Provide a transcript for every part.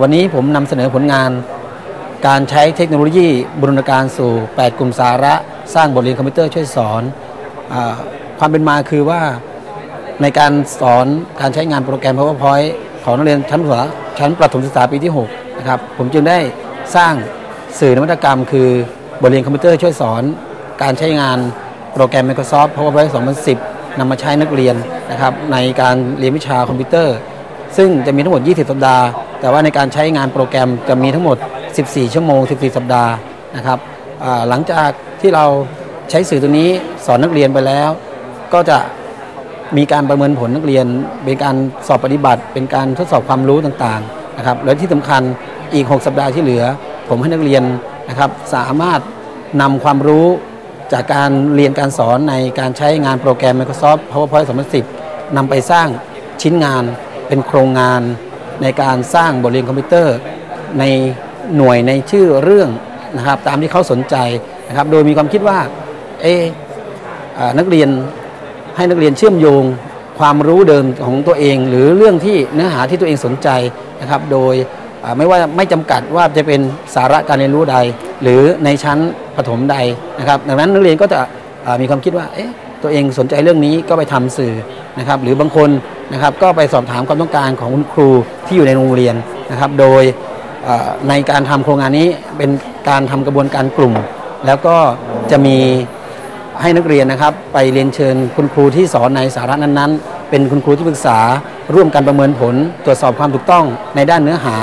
วันนี้ผมนำเสนอผลงาน การใช้เทคโนโลยีบูรณาการสู่ 8 กลุ่มสาระ สร้างบทเรียนคอมพิวเตอร์ช่วยสอนอความเป็นมาคือว่าในการสอนการใช้งานโปรแกรม PowerPoint ของนักเรียนชั้นประถมชั้นประถมศึกษาปีที่6นะครับผมจึงได้สร้างสื่อนวัตกรรม คือบทเรียนคอมพิวเตอร์ช่วยสอน การใช้งานโปรแกรม Microsoft PowerPoint 2010นำมาใช้นักเรียนนะครับในการเรียนวิชาคอมพิวเตอร์ ซึ่งจะมีทั้งหมด 20 สัปดาห์ แต่ว่าในการใช้งานโปรแกรมจะมีทั้งหมด 14 ชั่วโมง 14 สัปดาห์นะครับหลังจากที่เราใช้สื่อตัวนี้สอนนักเรียนไปแล้ว ก็จะมีการประเมินผลนักเรียน เป็นการสอบปฏิบัติ เป็นการทดสอบความรู้ต่างๆนะครับและที่สำคัญอีก 6 สัปดาห์ที่เหลือ ผมให้นักเรียนนะครับสามารถนำความรู้จากการเรียนการสอนในการใช้งานโปรแกรม Microsoft PowerPoint 2010นำไปสร้างชิ้นงานเป็นโครงงาน ในการสร้างบทเรียนคอมพิวเตอร์ ในหน่วยในชื่อเรื่องนะครับตามที่เขาสนใจนะครับโดยมีความคิดว่าเอะอ่านักเรียนให้นักเรียนเชื่อมโยงความรู้เดิมของตัวเอง หรือเรื่องที่เนื้อหาที่ตัวเองสนใจนะครับโดยไม่ว่าไม่จำกัดว่าจะเป็นสาระการเรียนรู้ใด หรือในชั้นประถมใดนะครับดังนั้นนักเรียนก็จะมีความคิดว่าเอ๊ะตัวเองสนใจเรื่องนี้ก็ไปทำสื่อนะครับหรือบางคน นะครับ ก็ไปสอบถามความต้องการของคุณครูที่อยู่ในโรงเรียนนะครับ โดยในการทำโครงงานนี้เป็นการทำกระบวนการกลุ่ม แล้วก็จะมีให้นักเรียนนะครับ ไปเรียนเชิญคุณครูที่สอนในสาระนั้นๆ เป็นคุณครูที่ปรึกษาร่วมกันประเมินผล ตรวจสอบความถูกต้องในด้านเนื้อหา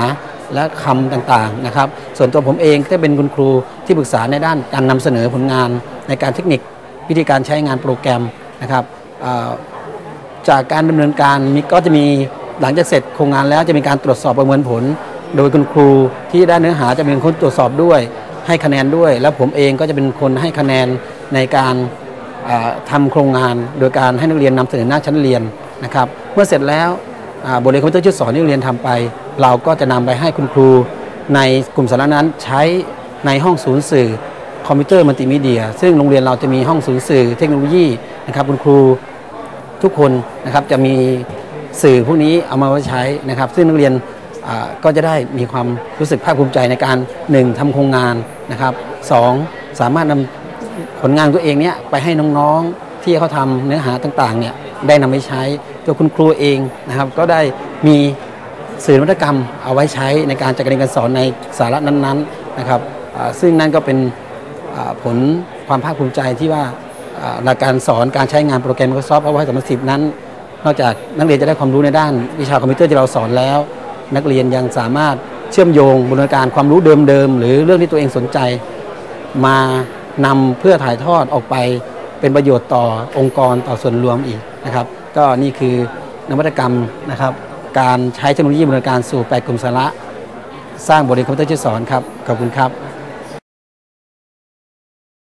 และคำต่างๆนะครับ ส่วนตัวผมเองก็เป็นคุณครูที่ปรึกษาในด้านการนำเสนอผลงาน ในการเทคนิควิธีการใช้งานโปรแกรมนะครับ จากการดำเนินการมีก็จะมีหลังจากเสร็จโครงงานแล้วจะมีการตรวจสอบประเมินผล โดยคุณครูที่ได้เนื้อหาจะเป็นคนตรวจสอบด้วย ให้คะแนนด้วย แล้วผมเองก็จะเป็นคนให้คะแนนในการอ่าทำโครงงาน โดยการให้นักเรียนนำเสนอหน้าชั้นเรียนนะครับ เมื่อเสร็จแล้วบทเรียนคอมพิวเตอร์ชุดสอนที่นักเรียนทำไป เราก็จะนำไปให้คุณครู ในกลุ่มสาระนั้นใช้ในห้องศูนย์สื่อคอมพิวเตอร์มัลติมีเดีย ซึ่งโรงเรียนเราจะมีห้องศูนย์สื่อเทคโนโลยีนะครับคุณครู ทุกคนนะครับจะมีสื่อพวกนี้เอามาไว้ใช้นะครับ ซึ่งนักเรียนก็จะได้มีความรู้สึกภาคภูมิใจในการ 1. ทำโครงงานนะครับสองสามารถนำผลงานตัวเองเนี้ยไปให้น้องๆที่เขาทำเนื้อหาต่างๆเนี่ยได้นำไปใช้ตัวคุณครูเองนะครับ ก็ได้มีสื่อนวัตกรรมเอาไว้ใช้ในการจัดการเรียนการสอนในสาระนั้นๆนะครับซึ่งนั่นก็เป็นผลความภาคภูมิใจที่ว่า หลักการสอนการใช้งานโปรแกรม Microsoft PowerPoint 2010 นั้น นอกจากนักเรียนจะได้ความรู้ในด้านวิชาคอมพิวเตอร์ที่เราสอนแล้ว นักเรียนยังสามารถเชื่อมโยงบูรณาการความรู้เดิมๆ หรือเรื่องที่ตัวเองสนใจ มานำเพื่อถ่ายทอดออกไปเป็นประโยชน์ต่อองค์กรต่อส่วนรวมอีกนะครับ ก็นี่คือนวัตกรรมนะครับ การใช้เทคโนโลยีบูรณาการสู่แปดกลุ่มสาระ สร้างบทเรียนคอมพิวเตอร์ช่สอนครับขอบคุณครับ